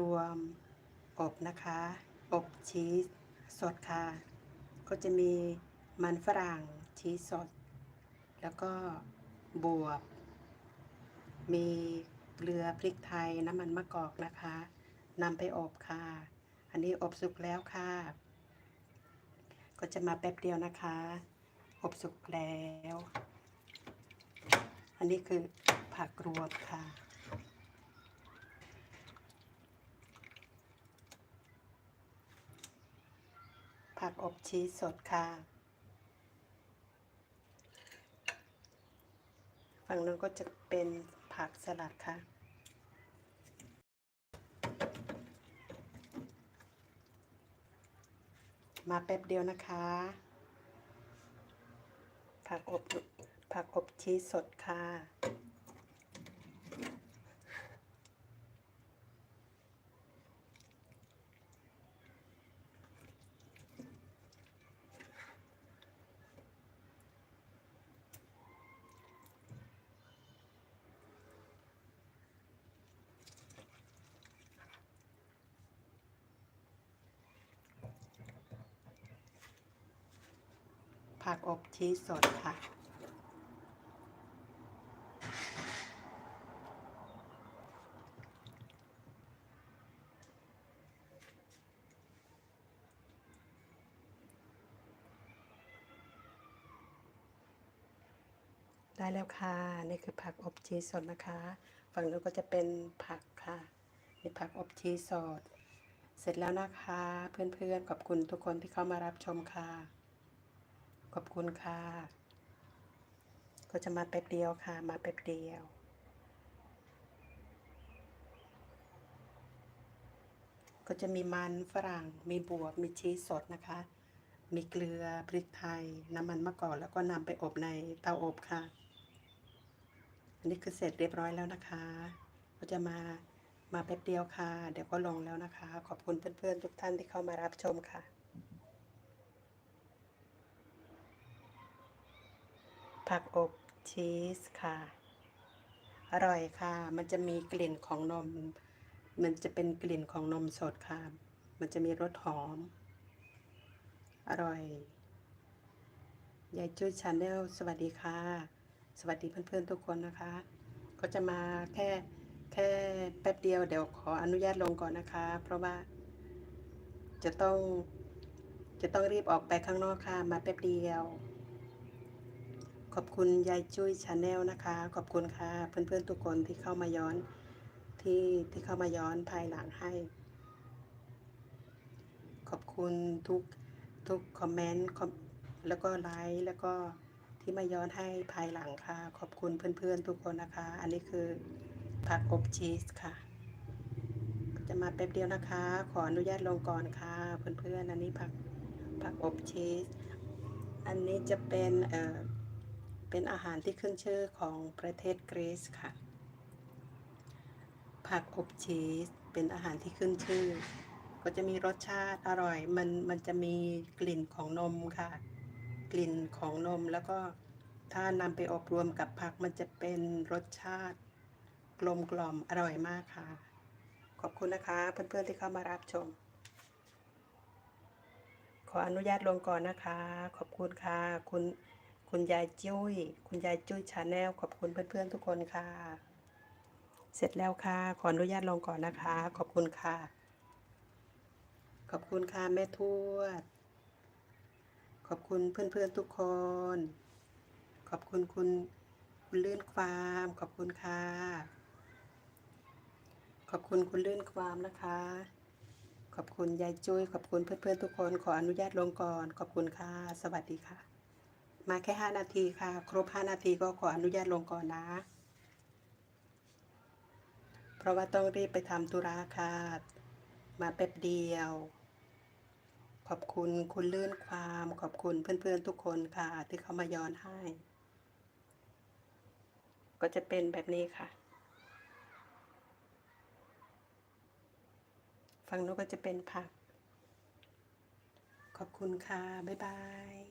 รวมอบนะคะ อบชีสสดค่ะ ก็จะมีมันฝรั่งชีสสด แล้วก็บวบ มีเกลือพริกไทยน้ำมันมะกอกนะคะนำไปอบค่ะ อันนี้อบสุกแล้วค่ะ ก็จะมาแป๊บเดียวนะคะ อบสุกแล้ว อันนี้คือผักรวมค่ะ ผักอบชีสสดค่ะ ฝั่งนั้นก็จะเป็นผักสลัดค่ะ มาแป๊บเดียวนะคะ ผักอบผักอบชีสสดค่ะ ผักอบชีสสดค่ะ ได้แล้วค่ะ นี่คือผักอบชีสสดนะคะ ฝั่งนู้นก็จะเป็นผักค่ะนี่ผักอบชีสสด เสร็จแล้วนะคะ เพื่อนๆขอบคุณทุกคนที่เข้ามารับชมค่ะ ขอบคุณค่ะ ก็จะมาแป๊บเดียวค่ะ มาแป๊บเดียว ก็จะมีมันฝรั่ง มีบวบ มีชีสสดนะคะ มีเกลือ พริกไทย น้ำมันมะกอก แล้วก็นำไปอบในเตาอบค่ะ อันนี้คือเสร็จเรียบร้อยแล้วนะคะ ก็จะมา มาแป๊บเดียวค่ะ เดี๋ยวก็ลงแล้วนะคะ ขอบคุณเพื่อนๆทุกท่านที่เข้ามารับชมค่ะ ผักอบชีสค่ะ อร่อยค่ะ มันจะมีกลิ่นของนม มันจะเป็นกลิ่นของนมสดค่ะ มันจะมีรสหอม อร่อย ยายจุ้ยชาแนลสวัสดีค่ะ สวัสดีเพื่อนๆทุกคนนะคะ ก็จะมาแค่แค่แป๊บเดียวเดี๋ยวขออนุญาตลงก่อนนะคะ เพราะว่าจะต้องจะต้องรีบออกไปข้างนอกค่ะ มาแป๊บเดียว ขอบคุณยายจุ้ยชาแนลนะคะ ขอบคุณค่ะ เพื่อนๆทุกคนที่เข้ามาย้อนที่ที่เข้ามาย้อนภายหลังให้ ขอบคุณทุกทุกคอมเมนต์แล้วก็ไลค์แล้วก็ที่มาย้อนให้ภายหลังค่ะ ขอบคุณเพื่อนๆทุกคนนะคะ อันนี้คือผักอบชีสค่ะ จะมาแป๊บเดียวนะคะ ขออนุญาตลงก่อนค่ะ เพื่อนๆอันนี้ผักผักอบชีส อันนี้จะเป็นเอ่อ เป็นอาหารที่ขึ้นชื่อของประเทศกรีซค่ะ ผักอบชีสเป็นอาหารที่ขึ้นชื่อ ก็จะมีรสชาติอร่อย มันมันจะมีกลิ่นของนมค่ะ กลิ่นของนมแล้วก็ถ้านำไปอบรวมกับผักมันจะเป็นรสชาติกลมกล่อมอร่อยมากค่ะ ขอบคุณนะคะ เพื่อนๆที่เข้ามารับชม ขออนุญาตลงก่อนนะคะ ขอบคุณค่ะ คุณ คุณยายจุ้ย คุณยายจุ้ยชาแนลขอบคุณเพื่อนๆทุกคนค่ะ เสร็จแล้วค่ะ ขออนุญาตลงก่อนนะคะ ขอบคุณค่ะ ขอบคุณค่ะแม่ทวด ขอบคุณเพื่อนๆทุกคน ขอบคุณคุณคุณลื่นความ ขอบคุณค่ะ ขอบคุณคุณลื่นความนะคะ ขอบคุณยายจุ้ยขอบคุณเพื่อนๆทุกคน ขออนุญาตลงก่อน ขอบคุณค่ะ สวัสดีค่ะ มาแค่ 5 นาทีค่ะ ครบ 5 นาทีก็ขออนุญาตลงก่อนนะ เพราะว่าต้องรีบไปทำธุระค่ะ มาแป๊บเดียว ขอบคุณคุณลื่นความ ขอบคุณเพื่อนๆทุกคนค่ะ ที่เขามาย้อนให้ ก็จะเป็นแบบนี้ค่ะ ฝั่งนู้นก็จะเป็นผัก ขอบคุณค่ะ บ๊ายบาย